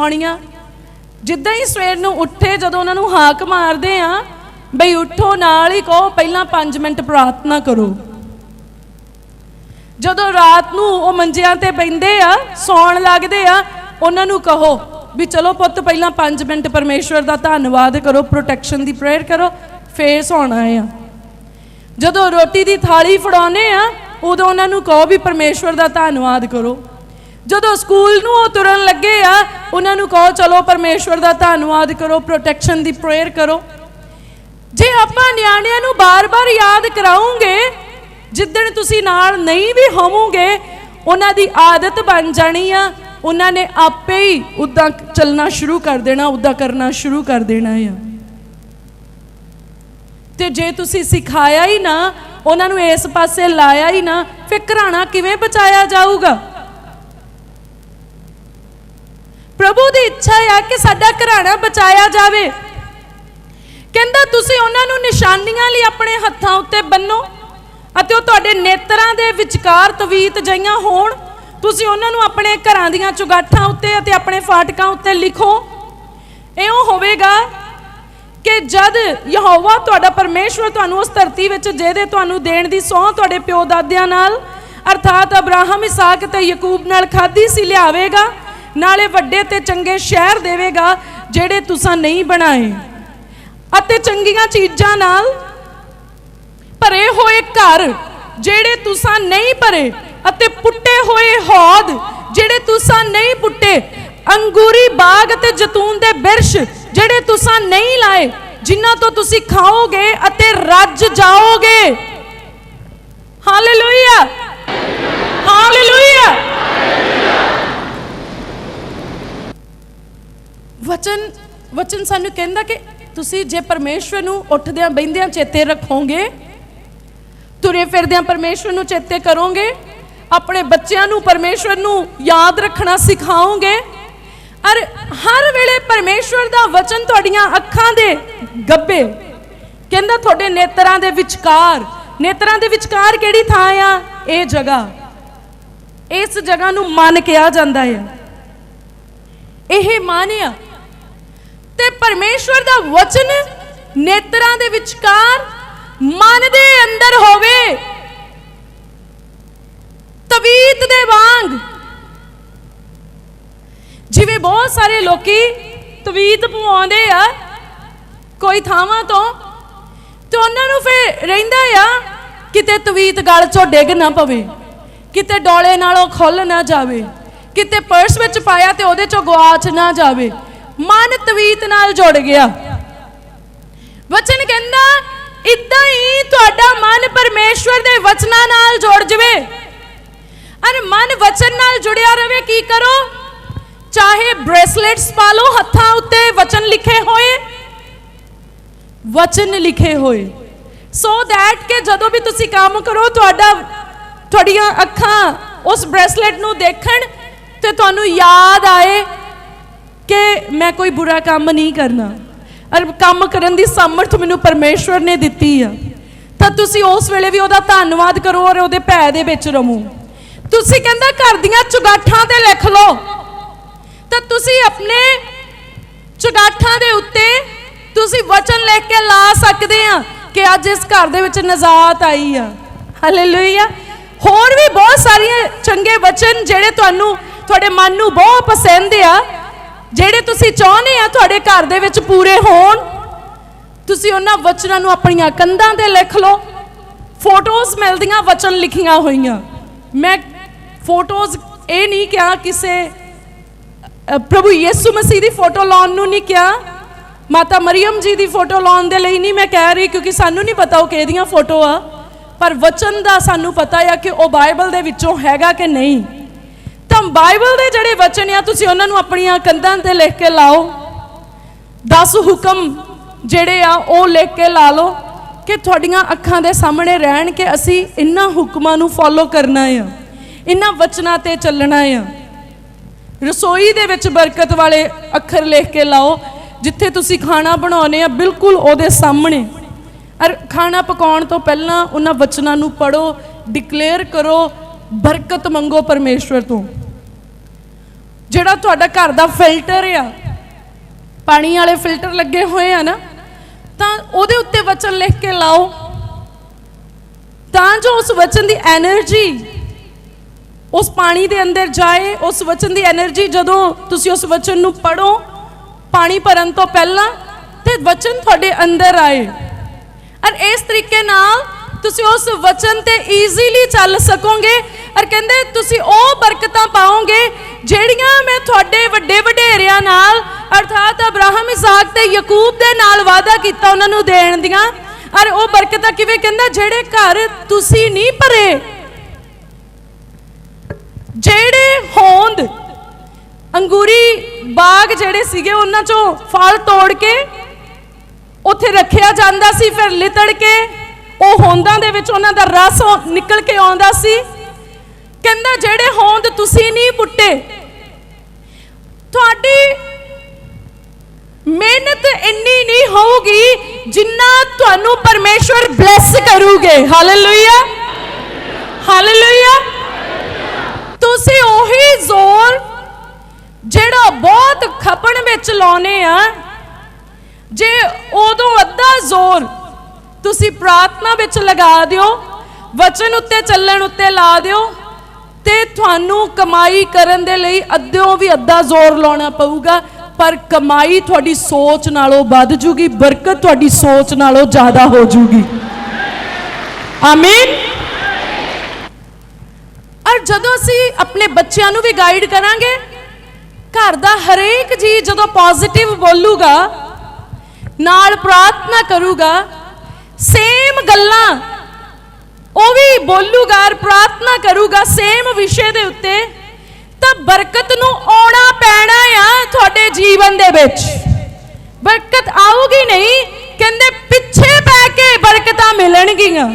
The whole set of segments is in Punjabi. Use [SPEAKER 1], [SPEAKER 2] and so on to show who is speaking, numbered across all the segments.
[SPEAKER 1] ਆਉਣੀਆਂ। ਜਿੱਦਾਂ ਹੀ ਸਵੇਰ ਨੂੰ ਉੱਠੇ, ਜਦੋਂ ਉਹਨਾਂ ਨੂੰ ਹਾਕ ਮਾਰਦੇ ਆ, ਬਈ ਉੱਠੋ, ਨਾਲ ਹੀ ਕਹੋ, ਪਹਿਲਾਂ 5 ਮਿੰਟ ਪ੍ਰਾਰਥਨਾ ਕਰੋ। ਜਦੋਂ ਰਾਤ ਨੂੰ ਉਹ ਮੰਜਿਆਂ ਤੇ ਬੈੰਦੇ ਆ, ਸੌਣ ਲੱਗਦੇ ਆ, ਉਹਨਾਂ ਨੂੰ ਕਹੋ ਵੀ ਚਲੋ ਪੁੱਤ, ਪਹਿਲਾਂ 5 ਮਿੰਟ ਪਰਮੇਸ਼ਵਰ ਦਾ ਧੰਨਵਾਦ ਕਰੋ, ਪ੍ਰੋਟੈਕਸ਼ਨ ਦੀ ਪ੍ਰੇਅਰ ਕਰੋ, ਫੇਰ ਸੌਣਾ ਆ। ਜਦੋਂ ਰੋਟੀ ਦੀ ਥਾਲੀ ਫੜਾਉਨੇ ਆ, ਉਦੋਂ ਉਹਨਾਂ ਨੂੰ ਕਹੋ ਵੀ ਪਰਮੇਸ਼ਵਰ ਦਾ ਧੰਨਵਾਦ ਕਰੋ। ਜਦੋਂ ਸਕੂਲ ਨੂੰ ਉਹ ਤੁਰਨ ਲੱਗੇ ਆ, ਉਹਨਾਂ ਨੂੰ ਕਹੋ, ਚਲੋ ਪਰਮੇਸ਼ਵਰ ਦਾ ਧੰਨਵਾਦ ਕਰੋ ਪ੍ਰੋਟੈਕਸ਼ਨ ਦੀ ਪ੍ਰੇਅਰ ਕਰੋ। ਜੇ ਆਪਾਂ ਨਿਆਣਿਆਂ ਨੂੰ ਬਾਰ-ਬਾਰ ਯਾਦ ਕਰਾਉਂਗੇ ਜਿੱਦਣ ਤੁਸੀਂ ਨਾਲ ਨਹੀਂ ਵੀ ਹੋਵੋਗੇ, ਉਹਨਾਂ ਦੀ ਆਦਤ ਬਣ ਜਾਣੀ ਆ। ਉਹਨਾਂ ਨੇ ਆਪੇ ਹੀ ਉਦਾਂ ਚੱਲਣਾ ਸ਼ੁਰੂ ਕਰ ਦੇਣਾ, ਉਦਾਂ ਕਰਨਾ ਸ਼ੁਰੂ ਕਰ ਦੇਣਾ ਆ। ਤੇ ਜੇ ਤੁਸੀਂ ਸਿਖਾਇਆ ਹੀ ਨਾ, ਉਹਨਾਂ ਨੂੰ ਇਸ ਪਾਸੇ ਲਾਇਆ ਹੀ ਨਾ, ਫਿਰ ਘਰਾਣਾ ਕਿਵੇਂ ਬਚਾਇਆ ਜਾਊਗਾ? ਪ੍ਰਭੂ ਦੀ ਇੱਛਾ ਆ ਕਿ ਸਾਡਾ ਘਰਾਣਾ ਬਚਾਇਆ ਜਾਵੇ। ਕਹਿੰਦਾ, ਤੁਸੀਂ ਉਹਨਾਂ ਨੂੰ ਨਿਸ਼ਾਨੀਆਂ ਲਈ ਆਪਣੇ ਹੱਥਾਂ ਉੱਤੇ ਬੰਨੋ ਅਤੇ ਉਹ ਤੁਹਾਡੇ ਨੇਤਰਾਂ ਦੇ ਵਿਚਕਾਰ ਤਵੀਤ ਜਈਆਂ ਹੋਣ। ਤੁਸੀਂ ਉਹਨਾਂ ਨੂੰ ਆਪਣੇ ਘਰਾਂ ਦੀਆਂ ਚੁਗਾਠਾਂ ਉੱਤੇ ਅਤੇ ਆਪਣੇ ਫਾਟਕਾਂ ਉੱਤੇ ਲਿਖੋ। ਇਉਂ ਹੋਵੇਗਾ ਕਿ ਜਦ ਯਹੋਵਾ ਤੁਹਾਡਾ ਪਰਮੇਸ਼ਵਰ ਤੁਹਾਨੂੰ ਉਸ ਧਰਤੀ ਵਿੱਚ ਜਿਹਦੇ ਤੁਹਾਨੂੰ ਦੇਣ ਦੀ ਸਹੁੰ ਤੁਹਾਡੇ ਪਿਓ ਦਾਦਿਆਂ ਨਾਲ, ਅਰਥਾਤ ਅਬਰਾਹਮ, ਇਸਾਕ ਤੇ ਯਕੂਬ ਨਾਲ ਖਾਦੀ ਸੀ, ਲਿਆਵੇਗਾ ਨਾਲੇ ਵੱਡੇ ਤੇ ਚੰਗੇ ਸ਼ਹਿਰ ਦੇਵੇਗਾ ਜਿਹੜੇ ਤੁਸੀਂ ਨਹੀਂ ਬਣਾਏ। ਅਤੇ ਚੰਗੀਆਂ ਚੀਜ਼ਾਂ ਨਾਲ ਭਰੇ ਹੋਏ ਘਰ ਜਿਹੜੇ ਤੁਸੀਂ ਨਹੀਂ ਭਰੇ ਅਤੇ ਪੁੱਟੇ ਹੋਏ ਹੌਦ ਜਿਹੜੇ ਤੁਸੀਂ ਨਹੀਂ ਪੁੱਟੇ, ਅੰਗੂਰੀ ਬਾਗ ਅਤੇ ਜਤੂਨ ਦੇ ਬਿਰਸ਼ ਜਿਹੜੇ ਤੁਸੀਂ ਨਹੀਂ ਲਾਏ, ਜਿਨ੍ਹਾਂ ਤੋਂ ਤੁਸੀਂ ਖਾਓਗੇ ਅਤੇ ਰੱਜ ਜਾਓਗੇ। ਹਾਲੇਲੂਇਆ ਹਾਲੇਲੂਇਆ ਵਚਨ ਵਚਨ ਸਾਨੂੰ ਕਹਿੰਦਾ ਕਿ ਤੁਸੀਂ ਜੇ ਪਰਮੇਸ਼ਵਰ ਨੂੰ ਉੱਠਦਿਆਂ ਬੈੰਦਿਆਂ ਚੇਤੇ ਰੱਖੋਗੇ, ਤੁਰੇ ਫਿਰਦਿਆਂ ਪਰਮੇਸ਼ਵਰ ਨੂੰ ਚੇਤੇ ਕਰੋਗੇ, ਆਪਣੇ ਬੱਚਿਆਂ ਨੂੰ ਪਰਮੇਸ਼ਵਰ ਨੂੰ ਯਾਦ ਰੱਖਣਾ ਸਿਖਾਓਗੇ ਅਰ ਹਰ ਵੇਲੇ ਪਰਮੇਸ਼ਵਰ ਦਾ ਵਚਨ ਤੁਹਾਡੀਆਂ ਅੱਖਾਂ ਦੇ ਗੱਬੇ, ਕਹਿੰਦਾ ਤੁਹਾਡੇ ਨੇਤਰਾਂ ਦੇ ਵਿਚਕਾਰ, ਨੇਤਰਾਂ ਦੇ ਵਿਚਕਾਰ ਕਿਹੜੀ ਥਾਂ ਆ? ਇਹ ਜਗ੍ਹਾ। ਇਸ ਜਗ੍ਹਾ ਨੂੰ ਮਨ ਕਿਹਾ ਜਾਂਦਾ ਹੈ ਇਹ ਮਨ ਆ ਤੇ ਪਰਮੇਸ਼ਵਰ ਦਾ ਵਚਨ ਨੇਤਰਾਂ ਦੇ ਵਿਚਕਾਰ ਮਨ ਦੇ ਅੰਦਰ ਹੋਵੇ। ਤਵੀਤ ਦੇ ਵਾਂਗ। ਜਿਵੇਂ ਬਹੁਤ ਸਾਰੇ ਲੋਕੀ ਤਵੀਤ ਪਵਾਉਂਦੇ ਆ, ਕੋਈ ਥਾਵਾਂ ਤੋਂ, ਤੇ ਉਹਨਾਂ ਨੂੰ ਫਿਰ ਰਹਿੰਦਾ ਆ, ਕਿਤੇ ਤਵੀਤ ਗਲ ਚੋਂ ਡਿੱਗ ਨਾ ਪਵੇ, ਕਿਤੇ ਡੋਲੇ ਨਾਲੋਂ ਖੁੱਲ ਨਾ ਜਾਵੇ, ਕਿਤੇ ਪਰਸ ਵਿੱਚ ਪਾਇਆ ਤੇ ਉਹਦੇ ਚੋਂ ਗਵਾਚ ਨਾ ਜਾਵੇ। ਮਨ ਤਵੀਤ ਨਾਲ ਜੁੜ ਗਿਆ। ਵਚਨ ਕਹਿੰਦਾ, ਇਦਾਂ ਹੀ ਤੁਹਾਡਾ ਮਨ ਪਰਮੇਸ਼ਵਰ ਦੇ ਵਚਨਾਂ ਨਾਲ ਜੁੜ ਜਵੇ। ਅਰ ਮਨ ਵਚਨ ਨਾਲ ਜੁੜਿਆ ਰਵੇ, ਕੀ ਕਰੋ? ਚਾਹੇ ਬ੍ਰੇਸਲੇਟਸ ਪਾ ਲਓ, ਹੱਥਾਂ ਉੱਤੇ ਵਚਨ ਲਿਖੇ ਹੋਏ। ਵਚਨ ਲਿਖੇ ਹੋਏ। ਸੋ ਦੈਟ ਕਿ ਜਦੋਂ ਵੀ ਤੁਸੀਂ ਕੰਮ ਕਰੋ, ਤੁਹਾਡਾ, ਤੁਹਾਡੀਆਂ ਅੱਖਾਂ ਉਸ ਬ੍ਰੇਸਲੇਟ ਨੂੰ ਦੇਖਣ ਤੇ ਤੁਹਾਨੂੰ ਯਾਦ ਆਏ ਕਿ ਮੈਂ ਕੋਈ ਬੁਰਾ ਕੰਮ ਨਹੀਂ ਕਰਨਾ। ਅਰ ਕੰਮ ਕਰਨ ਦੀ ਸਮਰਥ ਮੈਨੂੰ ਪਰਮੇਸ਼ਵਰ ਨੇ ਦਿੱਤੀ ਆ। ਤਾਂ ਤੁਸੀਂ ਉਸ ਵੇਲੇ ਵੀ ਉਹਦਾ ਧੰਨਵਾਦ ਕਰੋ ਔਰ ਉਹਦੇ ਭੈ ਦੇ ਵਿੱਚ ਰਹੋ। ਤੁਸੀਂ ਕਹਿੰਦਾ ਘਰ ਦੀਆਂ ਚੁਗਾਠਾਂ ਤੇ ਲਿਖ ਲਓ। ਤਾਂ ਤੁਸੀਂ ਆਪਣੇ ਚੁਗਾਠਾਂ ਦੇ ਉੱਤੇ ਤੁਸੀਂ ਵਚਨ ਲਿਖ ਕੇ ਲਾ ਸਕਦੇ ਆ ਕਿ ਅੱਜ ਇਸ ਘਰ ਦੇ ਵਿੱਚ ਨਜ਼ਾਤ ਆਈ ਆ। ਹਾਲੇਲੂਇਆ ਹੋਰ ਵੀ ਬਹੁਤ ਸਾਰੀਆਂ ਚੰਗੇ ਵਚਨ ਜਿਹੜੇ ਤੁਹਾਨੂੰ ਤੁਹਾਡੇ ਮਨ ਨੂੰ ਬਹੁਤ ਪਸੰਦ ਆ। ਜਿਹੜੇ ਤੁਸੀਂ ਚਾਹੁੰਦੇ ਆ ਤੁਹਾਡੇ ਘਰ ਦੇ ਵਿੱਚ ਪੂਰੇ ਹੋਣ, ਤੁਸੀਂ ਉਹਨਾਂ ਵਚਨਾਂ ਨੂੰ ਆਪਣੀਆਂ ਕੰਧਾਂ ਤੇ ਲਿਖ ਲਓ। ਫੋਟੋਜ਼ ਮਿਲਦੀਆਂ ਵਚਨ ਲਿਖੀਆਂ ਹੋਈਆਂ। ਮੈਂ ਫੋਟੋਜ਼ ਇਹ ਨਹੀਂ ਕਿਹਾ ਕਿਸੇ ਪ੍ਰਭੂ ਯਿਸੂ ਮਸੀਹ ਦੀ ਫੋਟੋ ਲਾਉਣ ਨੂੰ ਨਹੀਂ ਕਿਹਾ। ਮਾਤਾ ਮਰੀਮ ਜੀ ਦੀ ਫੋਟੋ ਲਾਉਣ ਦੇ ਲਈ ਨਹੀਂ ਮੈਂ ਕਹਿ ਰਹੀ ਕਿਉਂਕਿ ਸਾਨੂੰ ਨਹੀਂ ਪਤਾ ਉਹ ਕਿਹਦੀਆਂ ਫੋਟੋ ਆ। ਪਰ ਵਚਨ ਦਾ ਸਾਨੂੰ ਪਤਾ ਆ ਕਿ ਉਹ ਬਾਈਬਲ ਦੇ ਵਿੱਚੋਂ ਹੈਗਾ ਕਿ ਨਹੀਂ। ਤਾਂ ਬਾਈਬਲ ਦੇ ਜਿਹੜੇ ਵਚਨ ਆ ਤੁਸੀਂ ਉਹਨਾਂ ਨੂੰ ਆਪਣੀਆਂ ਕੰਧਾਂ ਤੇ ਲਿਖ ਕੇ ਲਾਓ 10 ਹੁਕਮ ਜਿਹੜੇ ਆ ਉਹ ਲਿਖ ਕੇ ਲਾ ਲਓ ਕਿ ਤੁਹਾਡੀਆਂ ਅੱਖਾਂ ਦੇ ਸਾਹਮਣੇ ਰਹਿਣ ਕਿ ਅਸੀਂ ਇਹਨਾਂ ਹੁਕਮਾਂ ਨੂੰ ਫੋਲੋ ਕਰਨਾ ਆ ਇਹਨਾਂ ਵਚਨਾਂ ਤੇ ਚੱਲਣਾ ਆ ਰਸੋਈ ਦੇ ਵਿੱਚ ਬਰਕਤ ਵਾਲੇ ਅੱਖਰ ਲਿਖ ਕੇ ਲਾਓ ਜਿੱਥੇ ਤੁਸੀਂ ਖਾਣਾ ਬਣਾਉਨੇ ਆ ਬਿਲਕੁਲ ਉਹਦੇ ਸਾਹਮਣੇ ਅਰ ਖਾਣਾ ਪਕਾਉਣ ਤੋਂ ਪਹਿਲਾਂ ਉਹਨਾਂ ਵਚਨਾਂ ਨੂੰ ਪੜੋ ਡਿਕਲੇਅਰ ਕਰੋ ਬਰਕਤ ਮੰਗੋ ਪਰਮੇਸ਼ਵਰ ਤੋਂ ਜਿਹੜਾ ਤੁਹਾਡਾ ਘਰ ਦਾ ਫਿਲਟਰ ਆ, ਪਾਣੀ ਵਾਲੇ ਫਿਲਟਰ ਲੱਗੇ ਹੋਏ ਆ ਨਾ, ਤਾਂ ਉਹਦੇ ਉੱਤੇ ਵਚਨ ਲਿਖ ਕੇ ਲਾਓ। ਤਾਂ ਜੋ ਉਸ ਵਚਨ ਦੀ એનર્ਜੀ ਉਸ ਪਾਣੀ ਦੇ ਅੰਦਰ ਜਾਏ, ਉਸ ਵਚਨ ਦੀ એનર્ਜੀ ਜਦੋਂ ਤੁਸੀਂ ਉਸ ਵਚਨ ਨੂੰ ਪੜੋ ਪਾਣੀ ਭਰਨ ਤੋਂ ਪਹਿਲਾਂ ਤੇ ਵਚਨ ਤੁਹਾਡੇ ਅੰਦਰ ਆਏ। ਔਰ ਇਸ ਤਰੀਕੇ ਨਾਲ ਤੁਸੀਂ ਉਸ ਵਚਨ ਤੇ ਈਜ਼ੀਲੀ ਚੱਲ ਸਕੋਗੇ ਔਰ ਕਹਿੰਦੇ ਤੁਸੀਂ ਉਹ ਬਰਕਤਾਂ ਪਾਓਗੇ ਜਿਹੜੀਆਂ ਮੈਂ ਤੁਹਾਡੇ ਵੱਡੇ ਵਡੇਰਿਆਂ ਨਾਲ, ਅਰਥਾਤ ਅਬਰਾਹਮ, ਇਸਾਕ ਤੇ ਯਾਕੂਬ ਦੇ ਨਾਲ ਵਾਅਦਾ ਕੀਤਾ ਉਹਨਾਂ ਨੂੰ ਦੇਣ ਦੀਆਂ, ਔਰ ਉਹ ਬਰਕਤਾਂ ਕਿਵੇਂ ਕਹਿੰਦਾ, ਜਿਹੜੇ ਘਰ ਤੁਸੀਂ ਨਹੀਂ ਭਰੇ, ਜਿਹੜੇ ਹੋਂਦ, ਅੰਗੂਰੀ ਬਾਗ ਜਿਹੜੇ ਸੀਗੇ ਉਹਨਾਂ ਚੋਂ ਫਲ ਤੋੜ ਕੇ ਉੱਥੇ ਰੱਖਿਆ ਜਾਂਦਾ ਸੀ, ਫਿਰ ਲਿਤੜ ਕੇ ਉਹ ਹੋਂਦਾਂ ਦੇ ਵਿੱਚ ਉਹਨਾਂ ਦਾ ਰਸ ਨਿਕਲ ਕੇ ਆਉਂਦਾ ਸੀ ਕਹਿੰਦਾ, ਜਿਹੜੇ ਹੋਂਦ ਤੁਸੀਂ ਨਹੀਂ ਪੁੱਟੇ, ਤੁਹਾਡੀ ਮਿਹਨਤ ਇੰਨੀ ਨਹੀਂ ਹੋਊਗੀ ਜਿੰਨਾ ਤੁਹਾਨੂੰ ਪਰਮੇਸ਼ਵਰ ਬਲੈਸ ਕਰੂਗੇ। ਹਾਲੇਲੂਇਆ ਹਾਲੇਲੂਇਆ ਤੁਸੀਂ ਉਹੀ ਜ਼ੋਰ ਜਿਹੜਾ ਬਹੁਤ ਖਪਣ ਵਿੱਚ ਲਾਉਨੇ ਆ, ਜੇ ਉਦੋਂ ਅੱਧਾ ਜ਼ੋਰ ਤੁਸੀਂ ਪ੍ਰਾਰਥਨਾ ਵਿੱਚ ਲਗਾ ਦਿਓ, ਵਚਨ ਉੱਤੇ ਚੱਲਣ ਉੱਤੇ ਲਾ ਦਿਓ ਤੇ ਤੁਹਾਨੂੰ ਕਮਾਈ ਕਰਨ ਦੇ ਲਈ ਅੱਧਿਓਂ ਵੀ ਅੱਧਾ ਜ਼ੋਰ ਲਾਉਣਾ ਪਊਗਾ, ਪਰ ਕਮਾਈ ਤੁਹਾਡੀ ਸੋਚ ਨਾਲੋਂ ਵੱਧ ਜੂਗੀ, ਬਰਕਤ ਤੁਹਾਡੀ ਸੋਚ ਨਾਲੋਂ ਜ਼ਿਆਦਾ ਹੋ ਜੂਗੀ। ਆਮੀਨ? ਔਰ ਜਦੋਂ ਅਸੀਂ ਆਪਣੇ ਬੱਚਿਆਂ ਨੂੰ ਵੀ ਗਾਈਡ ਕਰਾਂਗੇ, ਘਰ ਦਾ ਹਰੇਕ ਜੀ ਜਦੋਂ ਪੋਜ਼ਿਟਿਵ ਬੋਲੂਗਾ, ਨਾਲ ਪ੍ਰਾਰਥਨਾ ਕਰੂਗਾ ਸੇਮ ਗੱਲਾਂ ਉਹ ਵੀ ਬੋਲੂਗਾ ਔਰ ਪ੍ਰਾਰਥਨਾ ਕਰੂਗਾ ਸੇਮ ਵਿਸ਼ੇ ਦੇ ਉੱਤੇ, ਤਾਂ ਬਰਕਤ ਨੂੰ ਆਉਣਾ ਪੈਣਾ ਆ ਤੁਹਾਡੇ ਜੀਵਨ ਦੇ ਵਿੱਚ। ਬਰਕਤ ਆਊਗੀ ਨਹੀਂ, ਕਹਿੰਦੇ ਪਿੱਛੇ ਪੈ ਕੇ ਬਰਕਤਾਂ ਮਿਲਣਗੀਆਂ।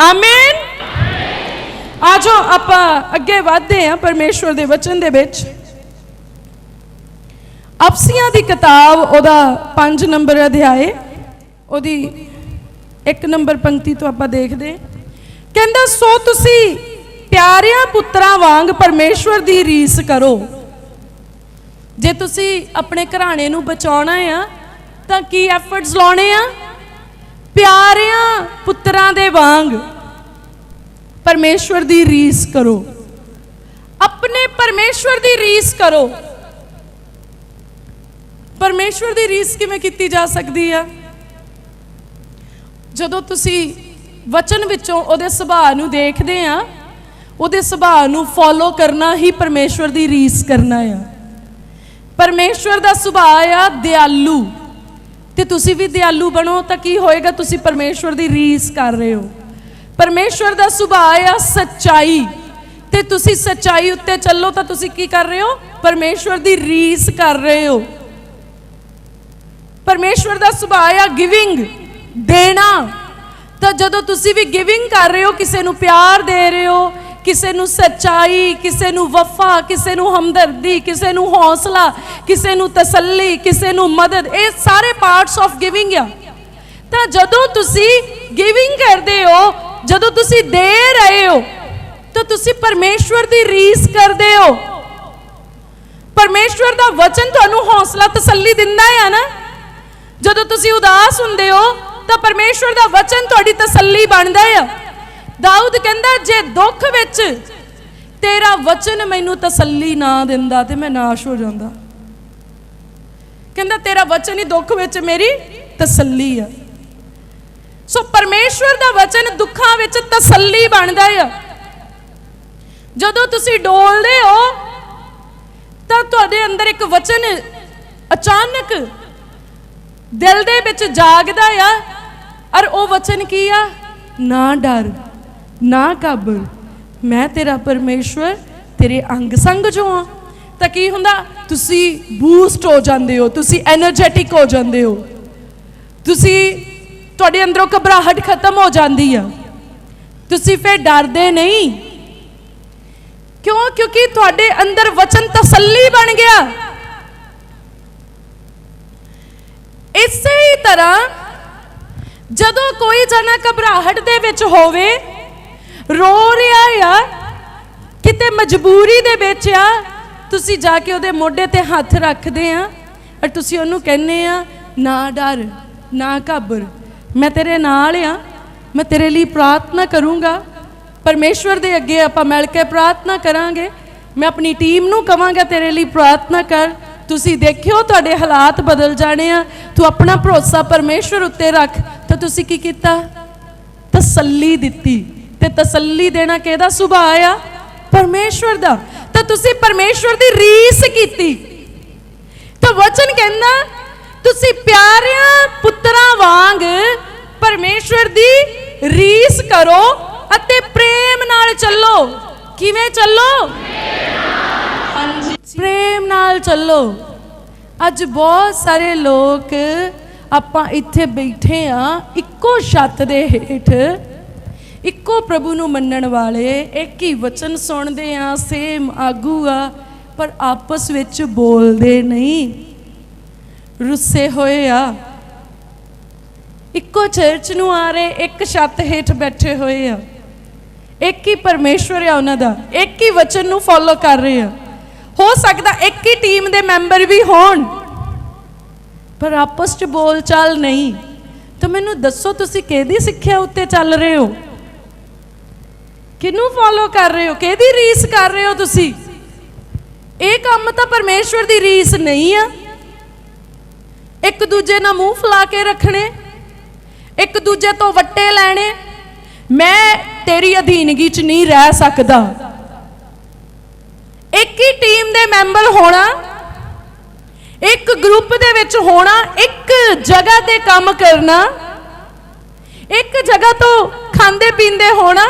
[SPEAKER 1] ਆਮੀਨ ਆਜੋ ਆਪਾਂ ਅੱਗੇ ਵਧਦੇ ਹਾਂ ਪਰਮੇਸ਼ਵਰ ਦੇ ਵਚਨ ਦੇ ਵਿੱਚ। ਅਫਸੀਆਂ ਦੀ ਕਿਤਾਬ ਉਹਦਾ 5 ਨੰਬਰ ਅਧਿਆਏ, ਉਹਦੀ ਇੱਕ ਨੰਬਰ ਪੰਕਤੀ ਤੋਂ ਆਪਾਂ ਦੇਖਦੇ ਕਹਿੰਦਾ, ਸੋ ਤੁਸੀਂ ਪਿਆਰਿਆਂ ਪੁੱਤਰਾਂ ਵਾਂਗ ਪਰਮੇਸ਼ਵਰ ਦੀ ਰੀਸ ਕਰੋ। ਜੇ ਤੁਸੀਂ ਆਪਣੇ ਘਰਾਣੇ ਨੂੰ ਬਚਾਉਣਾ ਆ, ਤਾਂ ਕੀ ਐਫਰਟਸ ਲਾਉਣੇ ਆ? ਪਿਆਰਿਆਂ ਪੁੱਤਰਾਂ ਦੇ ਵਾਂਗ ਪਰਮੇਸ਼ਵਰ ਦੀ ਰੀਸ ਕਰੋ। ਆਪਣੇ ਪਰਮੇਸ਼ਵਰ ਦੀ ਰੀਸ ਕਰੋ। ਪਰਮੇਸ਼ਵਰ ਦੀ ਰੀਸ ਕਿਵੇਂ ਕੀਤੀ ਜਾ ਸਕਦੀ ਆ? ਜਦੋਂ ਤੁਸੀਂ ਵਚਨ ਵਿੱਚੋਂ ਉਹਦੇ ਸੁਭਾਅ ਨੂੰ ਦੇਖਦੇ ਆ, ਉਹਦੇ ਸੁਭਾਅ ਨੂੰ ਫੋਲੋ ਕਰਨਾ ਹੀ ਪਰਮੇਸ਼ਵਰ ਦੀ ਰੀਸ ਕਰਨਾ ਆ। ਪਰਮੇਸ਼ਵਰ ਦਾ ਸੁਭਾਅ ਆ ਦਿਆਲੂ। ਤੇ ਤੁਸੀਂ ਵੀ ਦਿਆਲੂ ਬਣੋ ਤਾਂ ਕੀ ਹੋਏਗਾ, ਤੁਸੀਂ ਪਰਮੇਸ਼ਵਰ ਦੀ ਰੀਸ ਕਰ ਰਹੇ ਹੋ। ਪਰਮੇਸ਼ਵਰ ਦਾ ਸੁਭਾਅ ਆ ਸੱਚਾਈ। ਤੇ ਤੁਸੀਂ ਸੱਚਾਈ ਉੱਤੇ ਚੱਲੋ ਤਾਂ ਤੁਸੀਂ ਕੀ ਕਰ ਰਹੇ ਹੋ? ਪਰਮੇਸ਼ਵਰ ਦੀ ਰੀਸ ਕਰ ਰਹੇ ਹੋ। ਪਰਮੇਸ਼ਵਰ ਦਾ ਸੁਭਾਅ ਆ ਗਿਵਿੰਗ ਦੇਣਾ। ਤਾਂ ਜਦੋਂ ਤੁਸੀਂ ਵੀ ਗਿਵਿੰਗ ਕਰ ਰਹੇ ਹੋ, ਕਿਸੇ ਨੂੰ ਪਿਆਰ ਦੇ ਰਹੇ ਹੋ, ਕਿਸੇ ਨੂੰ ਸੱਚਾਈ, ਕਿਸੇ ਨੂੰ ਵਫਾ, ਕਿਸੇ ਨੂੰ ਹਮਦਰਦੀ, ਕਿਸੇ ਨੂੰ ਹੌਸਲਾ, ਕਿਸੇ ਨੂੰ ਤਸੱਲੀ, ਕਿਸੇ ਨੂੰ ਮਦਦ, ਇਹ ਸਾਰੇ ਪਾਰਟਸ ਆਫ ਗਿਵਿੰਗ ਆ। ਤਾਂ ਜਦੋਂ ਤੁਸੀਂ ਗਿਵਿੰਗ ਕਰਦੇ ਹੋ, ਜਦੋਂ ਤੁਸੀਂ ਦੇ ਰਹੇ ਹੋ, ਤਾਂ ਤੁਸੀਂ ਪਰਮੇਸ਼ਵਰ ਦੀ ਰੀਸ ਕਰਦੇ ਹੋ। ਪਰਮੇਸ਼ਵਰ ਦਾ ਵਚਨ ਤੁਹਾਨੂੰ ਹੌਸਲਾ ਤਸੱਲੀ ਦਿੰਦਾ ਹੈ ਨਾ। ਜਦੋਂ ਤੁਸੀਂ ਉਦਾਸ ਹੁੰਦੇ ਹੋ ਤਾਂ ਪਰਮੇਸ਼ਵਰ ਦਾ ਵਚਨ ਤੁਹਾਡੀ ਤਸੱਲੀ ਬਣਦਾ ਆ। ਦਾਊਦ ਕਹਿੰਦਾ, ਜੇ ਦੁੱਖ ਵਿੱਚ ਤੇਰਾ ਵਚਨ ਮੈਨੂੰ ਤਸੱਲੀ ਨਾ ਦਿੰਦਾ ਤੇ ਮੈਂ ਨਾਸ਼ ਹੋ ਜਾਂਦਾ। ਕਹਿੰਦਾ, ਤੇਰਾ ਵਚਨ ਹੀ ਦੁੱਖ ਵਿੱਚ ਮੇਰੀ ਤਸੱਲੀ ਆ। ਸੋ ਪਰਮੇਸ਼ਵਰ ਦਾ ਵਚਨ ਦੁੱਖਾਂ ਵਿੱਚ ਤਸੱਲੀ ਬਣਦਾ ਆ। ਜਦੋਂ ਤੁਸੀਂ ਡੋਲਦੇ ਹੋ, ਤਾਂ ਤੁਹਾਡੇ ਅੰਦਰ ਇੱਕ ਵਚਨ ਅਚਾਨਕ ਦਿਲ ਦੇ ਵਿੱਚ ਜਾਗਦਾ ਆ। ਔਰ ਉਹ ਵਚਨ ਕੀ ਆ? ਨਾ ਡਰ, ਨਾ ਕਾਬਰ ਮੈਂ ਤੇਰਾ ਪਰਮੇਸ਼ਵਰ, ਤੇਰੇ ਅੰਗ ਸੰਗ ਜੋ ਆ। ਤਾਂ ਕੀ ਹੁੰਦਾ? ਤੁਸੀਂ ਬੂਸਟ ਹੋ ਜਾਂਦੇ ਹੋ, ਤੁਸੀਂ એનર્ਜੈਟਿਕ ਹੋ ਜਾਂਦੇ ਹੋ। ਤੁਸੀਂ ਤੁਹਾਡੇ ਅੰਦਰੋਂ ਘਬਰਾਹਟ ਖਤਮ ਹੋ ਜਾਂਦੀ ਆ। ਤੁਸੀਂ ਫੇਰ ਡਰਦੇ ਨਹੀਂ। ਕਿਉਂ? ਕਿਉਂਕਿ ਤੁਹਾਡੇ ਅੰਦਰ ਵਚਨ ਤਸੱਲੀ ਬਣ ਗਿਆ। ਇਸੇ ਹੀ ਤਰ੍ਹਾਂ ਜਦੋਂ ਕੋਈ ਜਣਾ ਘਬਰਾਹਟ ਦੇ ਵਿੱਚ ਹੋਵੇ, ਰੋ ਰਿਹਾ ਆ, ਕਿਤੇ ਮਜਬੂਰੀ ਦੇ ਵਿੱਚ ਆ, ਤੁਸੀਂ ਜਾ ਕੇ ਉਹਦੇ ਮੋਢੇ ਤੇ ਹੱਥ ਰੱਖਦੇ ਆ ਔਰ ਤੁਸੀਂ ਉਹਨੂੰ ਕਹਿੰਦੇ ਆ, ਨਾ ਡਰ, ਨਾ ਘਾਬਰ, ਮੈਂ ਤੇਰੇ ਨਾਲ ਆ, ਮੈਂ ਤੇਰੇ ਲਈ ਪ੍ਰਾਰਥਨਾ ਕਰੂੰਗਾ। ਪਰਮੇਸ਼ਵਰ ਦੇ ਅੱਗੇ ਆਪਾਂ ਮਿਲ ਕੇ ਪ੍ਰਾਰਥਨਾ ਕਰਾਂਗੇ। ਮੈਂ ਆਪਣੀ ਟੀਮ ਨੂੰ ਕਵਾਂਗਾ ਤੇਰੇ ਲਈ ਪ੍ਰਾਰਥਨਾ ਕਰ ਤੁਸੀਂ ਦੇਖਿਓ ਤੁਹਾਡੇ ਹਾਲਾਤ ਬਦਲ ਜਾਣੇ ਆ। ਤੂੰ ਆਪਣਾ ਭਰੋਸਾ ਪਰਮੇਸ਼ਵਰ ਉੱਤੇ ਰੱਖ। ਤਾਂ ਤੁਸੀਂ ਕੀ ਕੀਤਾ? ਤਸੱਲੀ ਦਿੱਤੀ। ਤੇ ਤਸੱਲੀ ਦੇਣਾ ਕਿਹਦਾ ਸੁਭਾਅ ਆ? ਪਰਮੇਸ਼ਵਰ ਦਾ। ਤਾਂ ਤੁਸੀਂ ਪਰਮੇਸ਼ਵਰ ਦੀ ਰੀਸ ਕੀਤੀ। ਤਾਂ ਵਚਨ ਕਹਿੰਦਾ, ਤੁਸੀਂ ਪਿਆਰਿਆਂ ਪੁੱਤਰਾਂ ਵਾਂਗ ਪਰਮੇਸ਼ਵਰ ਦੀ ਰੀਸ ਕਰੋ ਅਤੇ ਪ੍ਰੇਮ ਨਾਲ ਚੱਲੋ। ਕਿਵੇਂ ਚੱਲੋ? ਹਾਂਜੀ। ਪ੍ਰੇਮ ਨਾਲ ਚੱਲੋ। ਅੱਜ ਬਹੁਤ ਸਾਰੇ ਲੋਕ ਆਪਾਂ ਇੱਥੇ ਬੈਠੇ ਆ, ਇੱਕੋ ਛੱਤ ਦੇ ਹੇਠ, ਇੱਕੋ ਪ੍ਰਭੂ ਨੂੰ ਮੰਨਣ ਵਾਲੇ, ਇੱਕ ਹੀ ਵਚਨ ਸੁਣਦੇ ਆ ਸੇਮ ਆਗੂ ਆ, ਪਰ ਆਪਸ ਵਿੱਚ ਬੋਲਦੇ ਨਹੀਂ। ਰੁੱਸੇ ਹੋਏ ਆ। ਇੱਕੋ ਚਰਚ ਨੂੰ ਆ ਰਹੇ, ਇੱਕ ਛੱਤ ਹੇਠ ਬੈਠੇ ਹੋਏ ਆ। ਇੱਕ ਹੀ ਪਰਮੇਸ਼ਵਰ ਆ ਉਹਨਾਂ ਦਾ, ਇੱਕ ਹੀ ਵਚਨ ਨੂੰ ਫੋਲੋ ਕਰ ਰਹੇ ਆ। ਹੋ ਸਕਦਾ ਇੱਕ ਹੀ ਟੀਮ ਦੇ ਮੈਂਬਰ ਵੀ ਹੋਣ। ਪਰ ਆਪਸ 'ਚ ਬੋਲਚਾਲ ਨਹੀਂ। ਤਾਂ ਮੈਨੂੰ ਦੱਸੋ ਤੁਸੀਂ ਕਿਹਦੀ ਸਿੱਖਿਆ ਉੱਤੇ ਚੱਲ ਰਹੇ ਹੋ? ਕਿਹਨੂੰ ਫੋਲੋ ਕਰ ਰਹੇ ਹੋ? ਕਿਹਦੀ ਰੀਸ ਕਰ ਰਹੇ ਹੋ ਤੁਸੀਂ? ਇਹ ਕੰਮ ਤਾਂ ਪਰਮੇਸ਼ਵਰ ਦੀ ਰੀਸ ਨਹੀਂ ਆ। ਇੱਕ ਦੂਜੇ ਨਾਲ ਮੂੰਹ ਫਲਾ ਕੇ ਰੱਖਣੇ, ਇੱਕ ਦੂਜੇ ਤੋਂ ਵੱਟੇ ਲੈਣੇ। ਮੈਂ ਤੇਰੀ ਅਧੀਨਗੀ 'ਚ ਨਹੀਂ ਰਹਿ ਸਕਦਾ। ਇੱਕ ਹੀ ਟੀਮ ਦੇ ਮੈਂਬਰ ਹੋਣਾ, ਇੱਕ ਗਰੁੱਪ ਦੇ ਵਿੱਚ ਹੋਣਾ, ਇੱਕ ਜਗ੍ਹਾ ਤੇ ਕੰਮ ਕਰਨਾ, ਇੱਕ ਜਗ੍ਹਾ ਤੋਂ ਖਾਂਦੇ ਪੀਂਦੇ ਹੋਣਾ।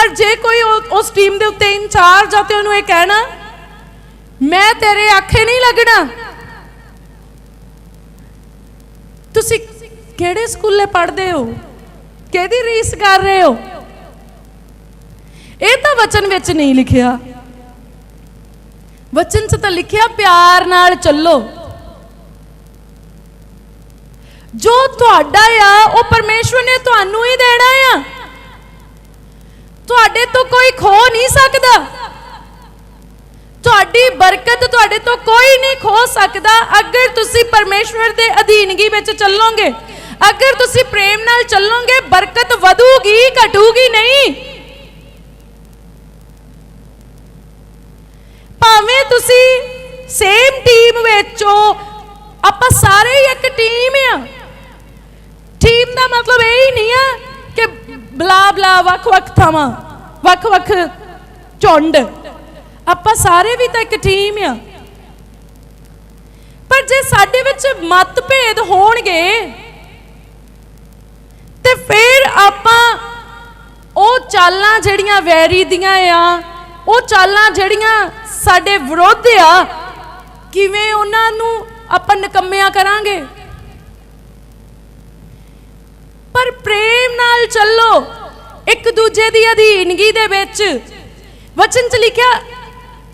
[SPEAKER 1] ਔਰ ਜੇ ਕੋਈ ਉਸ ਟੀਮ ਦੇ ਉੱਤੇ ਇੰਚਾਰਜ ਆ ਤੇ ਉਹਨੂੰ ਇਹ ਕਹਿਣਾ, ਮੈਂ ਤੇਰੇ ਆਖੇ ਨਹੀਂ ਲੱਗਣਾ। ਤੁਸੀਂ ਕਿਹੜੇ ਸਕੂਲੇ ਪੜ੍ਹਦੇ ਹੋ? ਕਿਹਦੀ ਰੀਸ ਕਰ ਰਹੇ ਹੋ? ਇਹ ਤਾਂ ਵਚਨ ਵਿੱਚ ਨਹੀਂ ਲਿਖਿਆ। ਵਚਨ 'ਚ ਤਾਂ ਲਿਖਿਆ, ਪਿਆਰ ਨਾਲ ਚੱਲੋ। ਜੋ ਤੁਹਾਡਾ ਆ, ਉਹ ਪਰਮੇਸ਼ਵਰ ਨੇ ਤੁਹਾਨੂੰ ਹੀ ਦੇਣਾ ਆ। ਤੁਹਾਡੇ ਤੋਂ ਕੋਈ ਖੋ ਨਹੀਂ ਸਕਦਾ। ਤੁਹਾਡੀ ਬਰਕਤ ਤੁਹਾਡੇ ਤੋਂ ਕੋਈ ਨਹੀਂ ਖੋ ਸਕਦਾ। ਅਗਰ ਤੁਸੀਂ ਪਰਮੇਸ਼ਵਰ ਦੇ ਅਧੀਨਗੀ ਵਿੱਚ ਚੱਲੋਗੇ, ਅਗਰ ਤੁਸੀਂ ਪ੍ਰੇਮ ਨਾਲ ਚੱਲੋਗੇ, ਬਰਕਤ ਵਧੂਗੀ, ਘਟੂਗੀ ਨਹੀਂ। ਤੁਸੀਂ ਸੇਮ ਟੀਮ ਵਿੱਚੋਂ ਆਪਾਂ ਸਾਰੇ ਹੀ ਇੱਕ ਟੀਮ ਆ। ਟੀਮ ਦਾ ਮਤਲਬ ਇਹ ਹੀ ਨਹੀਂ ਆ ਕਿ ਬਲਾ ਬਲਾ ਵੱਖ-ਵੱਖ ਥਾਵਾਂ ਵੱਖ-ਵੱਖ ਝੁੰਡ। ਆਪਾਂ ਸਾਰੇ ਵੀ ਤਾਂ ਇੱਕ ਟੀਮ ਆ। ਪਰ ਜੇ ਸਾਡੇ ਵਿੱਚ ਮਤਭੇਦ ਹੋਣਗੇ, ਤੇ ਫਿਰ ਆਪਾਂ ਉਹ ਚਾਲਾਂ ਜਿਹੜੀਆਂ ਵੈਰੀ ਦੀਆਂ ਆ ਉਹ ਚਾਲਾਂ ਜਿਹੜੀਆਂ ਸਾਡੇ ਵਿਰੋਧ ਆ, ਕਿਵੇਂ ਉਹਨਾਂ ਨੂੰ ਆਪਾਂ ਨਕੰਮਿਆਂ ਕਰਾਂਗੇ? ਪਰ ਪ੍ਰੇਮ ਨਾਲ ਚੱਲੋ, ਇੱਕ ਦੂਜੇ ਦੀ ਅਧੀਨਗੀ ਦੇ ਵਿੱਚ। ਵਚਨ 'ਚ ਲਿਖਿਆ,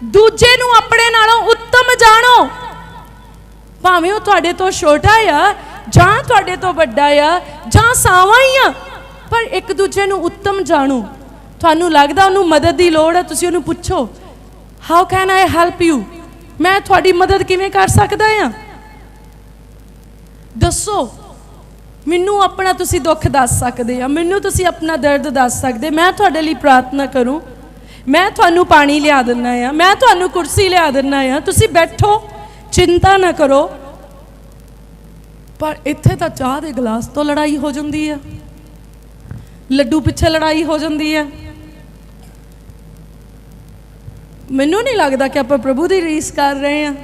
[SPEAKER 1] ਦੂਜੇ ਨੂੰ ਆਪਣੇ ਨਾਲੋਂ ਉੱਤਮ ਜਾਣੋ। ਭਾਵੇਂ ਉਹ ਤੁਹਾਡੇ ਤੋਂ ਛੋਟਾ ਆ, ਜਾਂ ਤੁਹਾਡੇ ਤੋਂ ਵੱਡਾ ਆ, ਜਾਂ ਸਾਵਾਂ ਹੀ ਆ, ਪਰ ਇੱਕ ਦੂਜੇ ਨੂੰ ਉੱਤਮ ਜਾਣੋ। ਤੁਹਾਨੂੰ ਲੱਗਦਾ ਉਹਨੂੰ ਮਦਦ ਦੀ ਲੋੜ ਹੈ? ਤੁਸੀਂ ਉਹਨੂੰ ਪੁੱਛੋ। How can I help you ਮੈਂ ਤੁਹਾਡੀ ਮਦਦ ਕਿਵੇਂ ਕਰ ਸਕਦਾ ਹਾਂ? ਦੱਸੋ। ਮੈਨੂੰ ਆਪਣਾ ਤੁਸੀਂ ਦੁੱਖ ਦੱਸ ਸਕਦੇ ਆ ਮੈਨੂੰ ਤੁਸੀਂ ਆਪਣਾ ਦਰਦ ਦੱਸ ਸਕਦੇ ਮੈਂ ਤੁਹਾਡੇ ਲਈ ਪ੍ਰਾਰਥਨਾ ਕਰੂੰ। ਮੈਂ ਤੁਹਾਨੂੰ ਪਾਣੀ ਲਿਆ ਦਿੰਨਾ ਆ ਮੈਂ ਤੁਹਾਨੂੰ ਕੁਰਸੀ ਲਿਆ ਦਿੰਨਾ ਆ ਤੁਸੀਂ ਬੈਠੋ। ਚਿੰਤਾ ਨਾ ਕਰੋ। ਪਰ ਇੱਥੇ ਤਾਂ ਚਾਹ ਦੇ ਗਲਾਸ ਤੋਂ ਲੜਾਈ ਹੋ ਜਾਂਦੀ ਆ ਲੱਡੂ ਪਿੱਛੇ ਲੜਾਈ ਹੋ ਜਾਂਦੀ ਆ ਮੈਨੂੰ ਨਹੀਂ ਲੱਗਦਾ ਕਿ ਆਪਾਂ ਪ੍ਰਭੂ ਦੀ ਰੀਸ ਕਰ ਰਹੇ ਹਾਂ।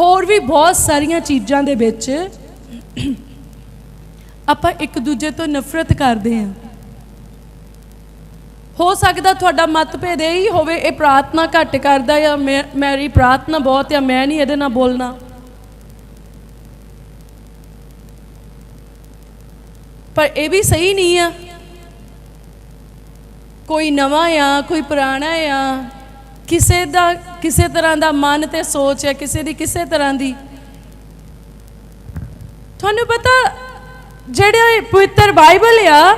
[SPEAKER 1] ਹੋਰ ਵੀ ਬਹੁਤ ਸਾਰੀਆਂ ਚੀਜ਼ਾਂ ਦੇ ਵਿੱਚ ਆਪਾਂ ਇੱਕ ਦੂਜੇ ਤੋਂ ਨਫ਼ਰਤ ਕਰਦੇ ਹਾਂ। ਹੋ ਸਕਦਾ ਤੁਹਾਡਾ ਮਤਭੇਦ ਇਹ ਹੀ ਹੋਵੇ, ਇਹ ਪ੍ਰਾਰਥਨਾ ਘੱਟ ਕਰਦਾ ਜਾਂ ਮੈਂ- ਮੇਰੀ ਪ੍ਰਾਰਥਨਾ ਬਹੁਤ ਆ ਮੈਂ ਨਹੀਂ ਇਹਦੇ ਨਾਲ ਬੋਲਣਾ। ਪਰ ਇਹ ਵੀ ਸਹੀ ਨਹੀਂ ਆ। ਕੋਈ ਨਵਾਂ ਆ, ਕੋਈ ਪੁਰਾਣਾ ਆ, ਕਿਸੇ ਦਾ, ਕਿਸੇ ਤਰ੍ਹਾਂ ਦਾ ਮਨ ਤੇ ਸੋਚ ਹੈ ਕਿਸੇ ਦੀ ਕਿਸੇ ਤਰ੍ਹਾਂ ਦੀ। ਤੁਹਾਨੂੰ ਪਤਾ, ਜਿਹੜਾ ਇਹ ਪਵਿੱਤਰ ਬਾਈਬਲ ਆ,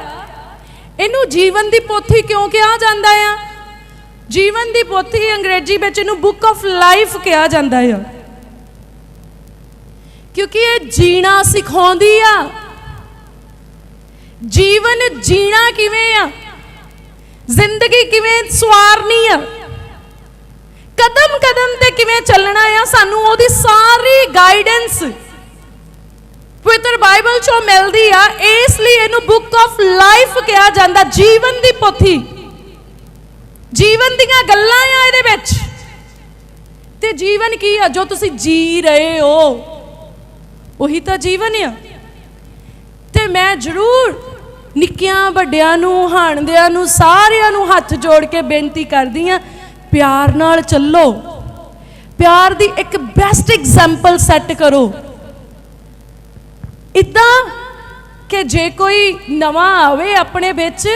[SPEAKER 1] ਇਹਨੂੰ ਜੀਵਨ ਦੀ ਪੋਥੀ ਕਿਉਂ ਕਿਹਾ ਜਾਂਦਾ ਆ? ਜੀਵਨ ਦੀ ਪੋਥੀ ਅੰਗਰੇਜ਼ੀ ਵਿੱਚ ਇਹਨੂੰ ਬੁੱਕ ਆਫ ਲਾਈਫ ਕਿਹਾ ਜਾਂਦਾ ਆ। ਕਿਉਂਕਿ ਇਹ ਜੀਣਾ ਸਿਖਾਉਂਦੀ ਆ। ਜੀਵਨ ਜੀਣਾ ਕਿਵੇਂ ਆ? ਜ਼ਿੰਦਗੀ ਕਿਵੇਂ ਸਵਾਰਨੀ ਆ? ਕਦਮ ਕਦਮ ਤੇ ਕਿਵੇਂ ਚੱਲਣਾ ਆ? ਸਾਨੂੰ ਉਹਦੀ ਸਾਰੀ ਗਾਈਡੈਂਸ ਪਵਿੱਤਰ ਬਾਈਬਲ ਚੋਂ ਮਿਲਦੀ ਆ। ਇਸ ਲਈ ਇਹਨੂੰ ਬੁੱਕ ਆਫ ਲਾਈਫ ਕਿਹਾ ਜਾਂਦਾ, ਜੀਵਨ ਦੀ ਪੋਥੀ। ਜੀਵਨ ਦੀਆਂ ਗੱਲਾਂ ਆ ਇਹਦੇ ਵਿੱਚ। ਤੇ ਜੀਵਨ ਕੀ ਆ? ਜੋ ਤੁਸੀਂ ਜੀ ਰਹੇ ਹੋ, ਉਹੀ ਤਾਂ ਜੀਵਨ ਆ। ਤੇ ਮੈਂ ਜ਼ਰੂਰ ਨਿੱਕਿਆਂ ਵੱਡਿਆਂ ਨੂੰ, ਹਾਣਦਿਆਂ ਨੂੰ, ਸਾਰਿਆਂ ਨੂੰ ਹੱਥ ਜੋੜ ਕੇ ਬੇਨਤੀ ਕਰਦੀ ਆ ਪਿਆਰ ਨਾਲ ਚੱਲੋ। ਪਿਆਰ ਦੀ ਇੱਕ ਬੈਸਟ ਐਗਜ਼ਾਮਪਲ ਸੈੱਟ ਕਰੋ। ਇਦਾਂ ਕਿ ਜੇ ਕੋਈ ਨਵਾਂ ਆਵੇ ਆਪਣੇ ਵਿੱਚ,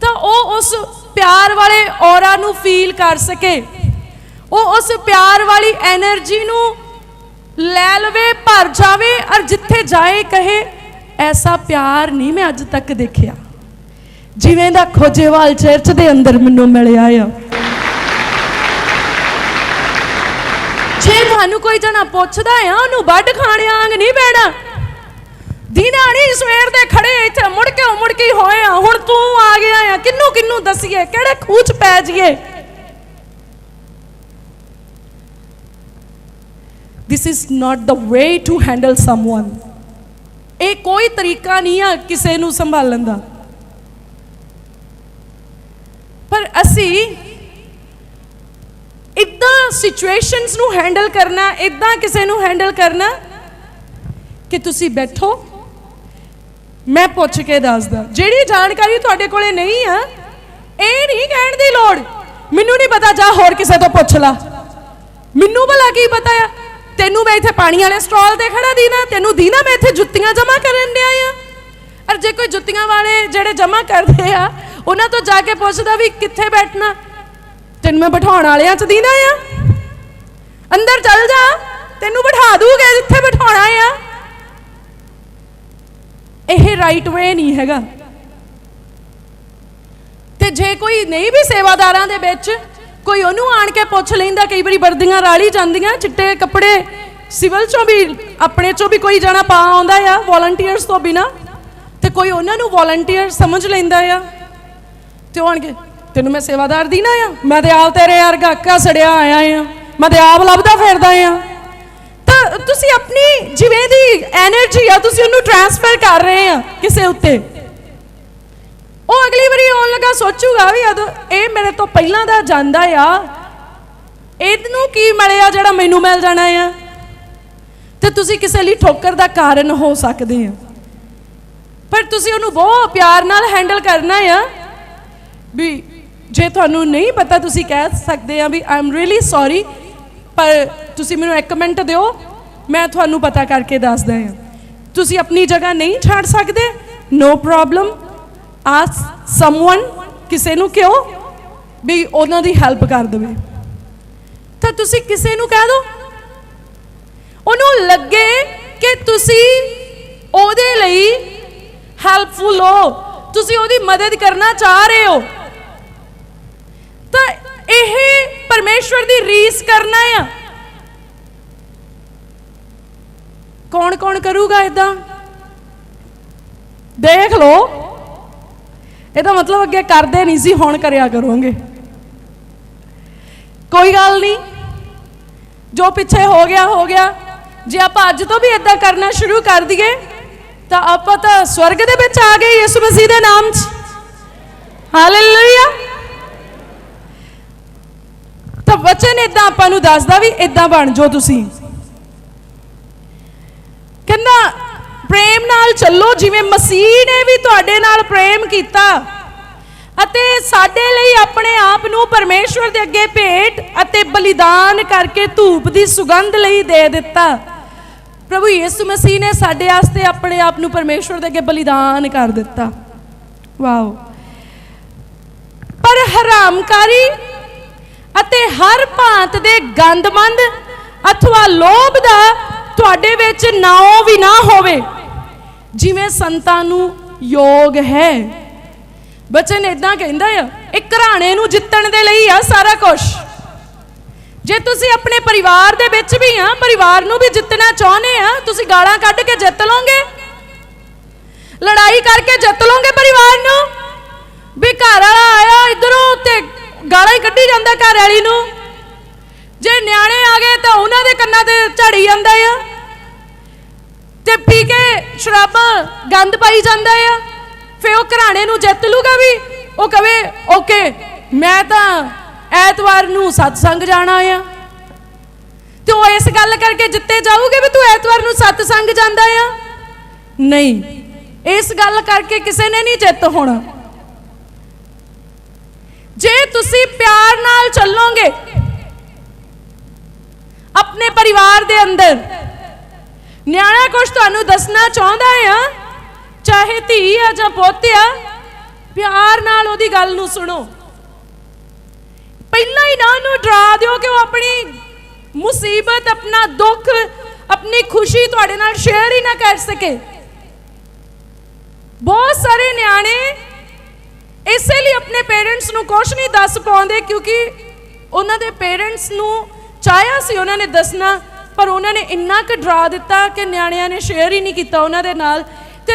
[SPEAKER 1] ਤਾਂ ਉਹ ਉਸ ਪਿਆਰ ਵਾਲੇ ਔਰਾ ਨੂੰ ਫੀਲ ਕਰ ਸਕੇ। ਉਹ ਉਸ ਪਿਆਰ ਵਾਲੀ એનર્ਜੀ ਨੂੰ ਲੈ ਲਵੇ, ਭਰ ਜਾਵੇ, ਔਰ ਜਿੱਥੇ ਜਾਏ ਕਹੇ। ਐਸਾ ਪਿਆਰ ਨਹੀਂ ਮੈਂ ਅੱਜ ਤੱਕ ਦੇਖਿਆ। ਜਿਵੇਂ ਦਾ ਖੋਜੇਵਾਲ ਚਰਚ ਦੇ ਅੰਦਰ ਮੈਨੂੰ ਮਿਲਿਆ ਆ। ਜੇ ਤੁਹਾਨੂੰ ਕੋਈ ਜਣਾ ਪੁੱਛਦਾ ਆ, ਉਹਨੂੰ ਵੱਢ ਖਾਣੇ ਆਂਗ ਨਹੀਂ ਬੈਣਾ ਦੀਨਾ ਨਹੀਂ ਸਵੇਰ ਦੇ ਖੜੇ ਇੱਥੇ, ਮੁੜ ਕੇ ਮੁੜ ਕੇ ਹੋਏ ਆ। ਹੁਣ ਤੂੰ ਆ ਗਿਆ ਆ, ਕਿੰਨੂੰ ਕਿੰਨੂੰ ਦਸੀਏ, ਕਿਹੜੇ ਖੂਹ ਪੈ ਜੀਏ this is not the way to handle someone ਇਹ ਕੋਈ ਤਰੀਕਾ ਨਹੀਂ ਆ ਕਿਸੇ ਨੂੰ ਸੰਭਾਲਣ ਦਾ। ਪਰ ਅਸੀਂ ਇਦਾਂ ਸਿਚੁਏਸ਼ਨਸ ਨੂੰ ਹੈਂਡਲ ਕਰਨਾ, ਇਦਾਂ ਕਿਸੇ ਨੂੰ ਹੈਂਡਲ ਕਰਨਾ ਕਿ ਤੁਸੀਂ ਬੈਠੋ। ਮੈਂ ਪੁੱਛ ਕੇ ਦੱਸਦਾ, ਜਿਹੜੀ ਜਾਣਕਾਰੀ ਤੁਹਾਡੇ ਕੋਲੇ ਨਹੀਂ ਆ, ਇਹ ਨਹੀਂ ਕਹਿਣ ਦੀ ਲੋੜ। ਮੈਨੂੰ ਨਹੀਂ ਪਤਾ, ਜਾ ਹੋਰ ਕਿਸੇ ਤੋਂ ਪੁੱਛ ਲਾ। ਮੈਨੂੰ ਭਲਾ ਕੀ ਪਤਾ ਆ? ਤੈਨੂੰ ਮੈਂ ਇੱਥੇ ਪਾਣੀ ਵਾਲੇ ਸਟਾਲ ਤੇ ਖੜਾ ਦੀਨਾ, ਤੈਨੂੰ ਦੀਨਾ ਮੈਂ ਇੱਥੇ ਜੁੱਤੀਆਂ ਜਮ੍ਹਾਂ ਕਰਨ ਡਿਆ ਆ। ਔਰ ਜੇ ਕੋਈ ਜੁੱਤੀਆਂ ਵਾਲੇ ਜਿਹੜੇ ਜਮ੍ਹਾਂ ਕਰਦੇ ਆ, ਉਹਨਾਂ ਤੋਂ ਜਾ ਕੇ ਪੁੱਛਦਾ ਵੀ ਕਿੱਥੇ ਬੈਠਣਾ? ਤੈਨੂੰ ਮੈਂ ਬਿਠਾਉਣ ਵਾਲਿਆਂ ਚ ਦੀਨਾ ਆ। ਅੰਦਰ ਚੱਲ ਜਾ, ਤੈਨੂੰ ਬਿਠਾ ਦੂਗੇ ਜਿੱਥੇ ਬਿਠਾਉਣਾ ਆ। ਇਹ ਰਾਈਟ ਵੇ ਨਹੀਂ ਹੈਗਾ। ਤੇ ਜੇ ਕੋਈ ਨਹੀਂ ਵੀ ਸੇਵਾਦਾਰਾਂ ਦੇ ਵਿੱਚ ਕੋਈ ਉਹਨੂੰ ਆਣ ਕੇ ਪੁੱਛ ਲੈਂਦਾ, ਕਈ ਵਾਰੀ ਵਰਦੀਆਂ ਰਾਲੀ ਜਾਂਦੀਆਂ, ਚਿੱਟੇ ਕੱਪੜੇ। ਸਿਵਲ ਚੋਂ ਵੀ, ਆਪਣੇ ਚੋਂ ਵੀ ਕੋਈ ਜਣਾ ਪਾ ਆਉਂਦਾ ਆ ਵੋਲੰਟੀਅਰਸ ਤੋਂ ਬਿਨਾ। ਤੇ ਕੋਈ ਉਹਨਾਂ ਨੂੰ ਵੋਲੰਟੀਅਰ ਸਮਝ ਲੈਂਦਾ ਆ। ਤੇ ਆਣਗੇ ਤੈਨੂੰ ਮੈਂ ਸੇਵਾਦਾਰ ਦੀ ਆ, ਮੈਂ ਤੇ ਆਪ ਤੇਰੇ ਵਰਗਾ ਅੱਕਾ ਸੜਿਆ ਆਇਆ ਆ, ਮੈਂ ਤੇ ਆਪ ਲੱਭਦਾ ਫਿਰਦਾ ਆ। ਤਾਂ ਤੁਸੀਂ ਆਪਣੀ ਜਿਵੇਂ ਦੀ એનર્ਜੀ ਆ, ਤੁਸੀਂ ਉਹਨੂੰ ਟ੍ਰਾਂਸਫਰ ਕਰ ਰਹੇ ਆ ਕਿਸੇ ਉੱਤੇ। ਉਹ ਅਗਲੀ ਵਾਰੀ ਆਉਣ ਲੱਗਾ, ਸੋਚੂਗਾ ਵੀ ਅਦ ਇਹ ਮੇਰੇ ਤੋਂ ਪਹਿਲਾਂ ਦਾ ਜਾਂਦਾ ਆ। ਇਹਨੂੰ ਕੀ ਮਿਲਿਆ ਜਿਹੜਾ ਮੈਨੂੰ ਮਿਲ ਜਾਣਾ ਆ? ਤੇ ਤੁਸੀਂ ਕਿਸੇ ਲਈ ਠੋਕਰ ਦਾ ਕਾਰਨ ਹੋ ਸਕਦੇ ਆ। ਪਰ ਤੁਸੀਂ ਉਹਨੂੰ ਬਹੁਤ ਪਿਆਰ ਨਾਲ ਹੈਂਡਲ ਕਰਨਾ ਆ। ਵੀ ਜੇ ਤੁਹਾਨੂੰ ਨਹੀਂ ਪਤਾ, ਤੁਸੀਂ ਕਹਿ ਸਕਦੇ ਆ ਵੀ ਆਈ ਐਮ ਰੀਲੀ ਸੌਰੀ ਪਰ ਤੁਸੀਂ ਮੈਨੂੰ ਇੱਕ ਮਿੰਟ ਦਿਓ, ਮੈਂ ਤੁਹਾਨੂੰ ਪਤਾ ਕਰਕੇ ਦੱਸਦਾ ਹਾਂ ਤੁਸੀਂ ਆਪਣੀ ਜਗ੍ਹਾ ਨਹੀਂ ਛੱਡ ਸਕਦੇ ਨੋ ਪ੍ਰੋਬਲਮ ਆਸ ਸਮਵਨ ਕਿਸੇ ਨੂੰ ਕਿਉਂ? ਵੀ ਉਹਨਾਂ ਦੀ ਹੈਲਪ ਕਰ ਦੇਵੇ। ਤਾਂ ਤੁਸੀਂ ਕਿਸੇ ਨੂੰ ਕਹਿ ਦਿਓ ਉਹਨੂੰ ਲੱਗੇ ਕਿ ਤੁਸੀਂ ਉਹਦੇ ਲਈ ਹੈਲਪਫੁਲ ਹੋ। ਤੁਸੀਂ ਉਹਦੀ ਮਦਦ ਕਰਨਾ ਚਾਹ ਰਹੇ ਹੋ। ਤਾਂ ਇਹ ਪਰਮੇਸ਼ਵਰ ਦੀ ਰੀਸ ਕਰਨਾ ਆ। ਕੌਣ ਕੌਣ ਕਰੂਗਾ ਇਦਾਂ ਦੇਖ ਲਓ। ਇਹਦਾ ਮਤਲਬ ਅੱਗੇ ਕਰਦੇ ਨਹੀਂ ਸੀ, ਹੁਣ ਕਰਿਆ ਕਰੋਗੇ। ਕੋਈ ਗੱਲ ਨਹੀਂ। ਜੋ ਪਿੱਛੇ ਹੋ ਗਿਆ ਹੋ ਗਿਆ। ਜੇ ਆਪਾਂ ਅੱਜ ਤੋਂ ਵੀ ਇਦਾਂ ਕਰਨਾ ਸ਼ੁਰੂ ਕਰ ਦਈਏ, ਤਾਂ ਆਪਾਂ ਤਾਂ ਸਵਰਗ ਦੇ ਵਿੱਚ ਆ ਗਏ ਯਿਸੂ ਮਸੀਹ ਦੇ ਨਾਮ 'ਚ। ਹਾਲੇਲੂਇਆ ਤਾਂ ਵਚਨ ਇਦਾਂ ਆਪਾਂ ਨੂੰ ਦੱਸਦਾ ਵੀ ਇਦਾਂ ਬਣ ਜਾਓ ਤੁਸੀਂ। ਕਹਿੰਦਾ ਪ੍ਰੇਮ ਨਾਲ ਚੱਲੋ, ਜਿਵੇਂ ਮਸੀਹ ਨੇ ਵੀ ਤੁਹਾਡੇ ਨਾਲ ਪ੍ਰੇਮ ਕੀਤਾ। ਅਤੇ ਸਾਡੇ ਲਈ ਆਪਣੇ ਆਪ ਨੂੰ ਪਰਮੇਸ਼ਵਰ ਦੇ ਅੱਗੇ ਭੇਟ ਅਤੇ ਬਲੀਦਾਨ ਕਰਕੇ ਧੂਪ ਦੀ ਸੁਗੰਧ ਲਈ ਦੇ ਦਿੱਤਾ। ਪ੍ਰਭੂ ਯਿਸੂ ਮਸੀਹ ਨੇ ਸਾਡੇ ਵਾਸਤੇ ਆਪਣੇ ਆਪ ਨੂੰ ਪਰਮੇਸ਼ਵਰ ਦੇ ਅੱਗੇ ਬਲੀਦਾਨ ਕਰ ਦਿੱਤਾ। ਵਾਓ। ਪਰ ਹਰਾਮਕਾਰੀ ਅਤੇ ਹਰ ਭਾਂਤ ਦੇ ਗੰਦਮੰਦ ਅਥਵਾ ਲੋਭ ਦਾ ਤੁਹਾਡੇ ਵਿੱਚ ਨਾਉ ਵੀ ਨਾ ਹੋਵੇ। ਜਿਵੇਂ ਸੰਤਾਂ ਨੂੰ ਯੋਗ ਹੈ। ਬਚਨ ਇਦਾਂ ਕਹਿੰਦਾ ਆ, ਇੱਕ ਘਰਾਣੇ ਨੂੰ ਜਿੱਤਣ ਦੇ ਲਈ ਆ ਸਾਰਾ ਕੁਝ ਜੇ ਤੁਸੀਂ ਆਪਣੇ ਪਰਿਵਾਰ ਦੇ ਵਿੱਚ ਵੀ ਆ, ਪਰਿਵਾਰ ਨੂੰ ਵੀ ਜਿੱਤਣਾ ਚਾਹੁੰਦੇ ਆ, ਤੁਸੀਂ ਗਾਲਾਂ ਕੱਢ ਕੇ ਜਿੱਤ ਲਓਗੇ? ਲੜਾਈ ਕਰਕੇ ਜਿੱਤ ਲਓਗੇ ਪਰਿਵਾਰ ਨੂੰ? ਵੀ ਘਰ ਵਾਲਾ ਆਇਆ, ਇਧਰੋਂ ਤੇ ਗਾਲਾਂ ਹੀ ਕੱਢੀ ਜਾਂਦਾ ਘਰ ਵਾਲੀ ਨੂੰ। ਜੇ ਨਿਆਣੇ ਆ ਗਏ ਤਾਂ ਉਹਨਾਂ ਦੇ ਕੰਨਾਂ ਤੇ ਝੜੀ ਜਾਂਦਾ ਆ। ਤੇ ਪੀ ਕੇ ਸ਼ਰਾਬ ਗੰਦ ਪਾਈ ਜਾਂਦਾ ਆ। ਫੇ ਉਹ ਘਰਾਣੇ ਨੂੰ ਜਿੱਤ ਲੂਗਾ ਵੀ। ਉਹ ਕਵੇ, ਓਕੇ, ਮੈਂ ਤਾਂ ਐਤਵਾਰ ਨੂੰ ਸਤਸੰਗ ਜਾਣਾ ਆ। ਤੇ ਉਹ ਇਸ ਗੱਲ ਕਰਕੇ ਜਿੱਤੇ ਜਾਊਗੇ ਵੀ ਤੂੰ ਐਤਵਾਰ ਨੂੰ ਸਤਸੰਗ ਜਾਂਦਾ ਆ। ਨਹੀਂ, ਇਸ ਗੱਲ ਕਰਕੇ ਕਿਸੇ ਨੇ ਨਹੀਂ ਜਿੱਤ ਹੋਣਾ। ਜੇ ਤੁਸੀਂ ਪਿਆਰ ਨਾਲ ਚੱਲੋਗੇ, ਆਪਣੇ ਪਰਿਵਾਰ ਦੇ ਅੰਦਰ ਨਿਆਣਾ ਕੁਝ ਤੁਹਾਨੂੰ ਦੱਸਣਾ ਚਾਹੁੰਦਾ ਆ? ਚਾਹੇ ਧੀ ਆ ਜਾਂ ਪੁੱਤ ਆ, ਪਿਆਰ ਨਾਲ ਉਹਦੀ ਗੱਲ ਨੂੰ ਸੁਣੋ। ਪਹਿਲਾਂ ਹੀ ਨਾ ਉਹਨੂੰ ਡਰਾ ਦਿਓ ਕਿ ਉਹ ਆਪਣੀ ਮੁਸੀਬਤ, ਆਪਣਾ ਦੁੱਖ, ਆਪਣੀ ਖੁਸ਼ੀ ਤੁਹਾਡੇ ਨਾਲ ਸ਼ੇਅਰ ਹੀ ਨਾ ਕਰ ਸਕੇ। ਬਹੁਤ ਸਾਰੇ ਨਿਆਣੇ ਇਸੇ ਲਈ ਆਪਣੇ ਪੇਰੈਂਟਸ ਨੂੰ ਕੁਝ ਨਹੀਂ ਦੱਸ ਪਾਉਂਦੇ ਕਿਉਂਕਿ ਉਹਨਾਂ ਦੇ ਪੇਰੈਂਟਸ ਨੂੰ ਚਾਹਿਆ ਸੀ ਉਹਨਾਂ ਨੇ ਦੱਸਣਾ ਪਰ ਉਹਨਾਂ ਨੇ ਇੰਨਾ ਕੁ ਡਰਾ ਦਿੱਤਾ ਕਿ ਨਿਆਣਿਆਂ ਨੇ ਸ਼ੇਅਰ ਹੀ ਨਹੀਂ ਕੀਤਾ ਉਹਨਾਂ ਦੇ ਨਾਲ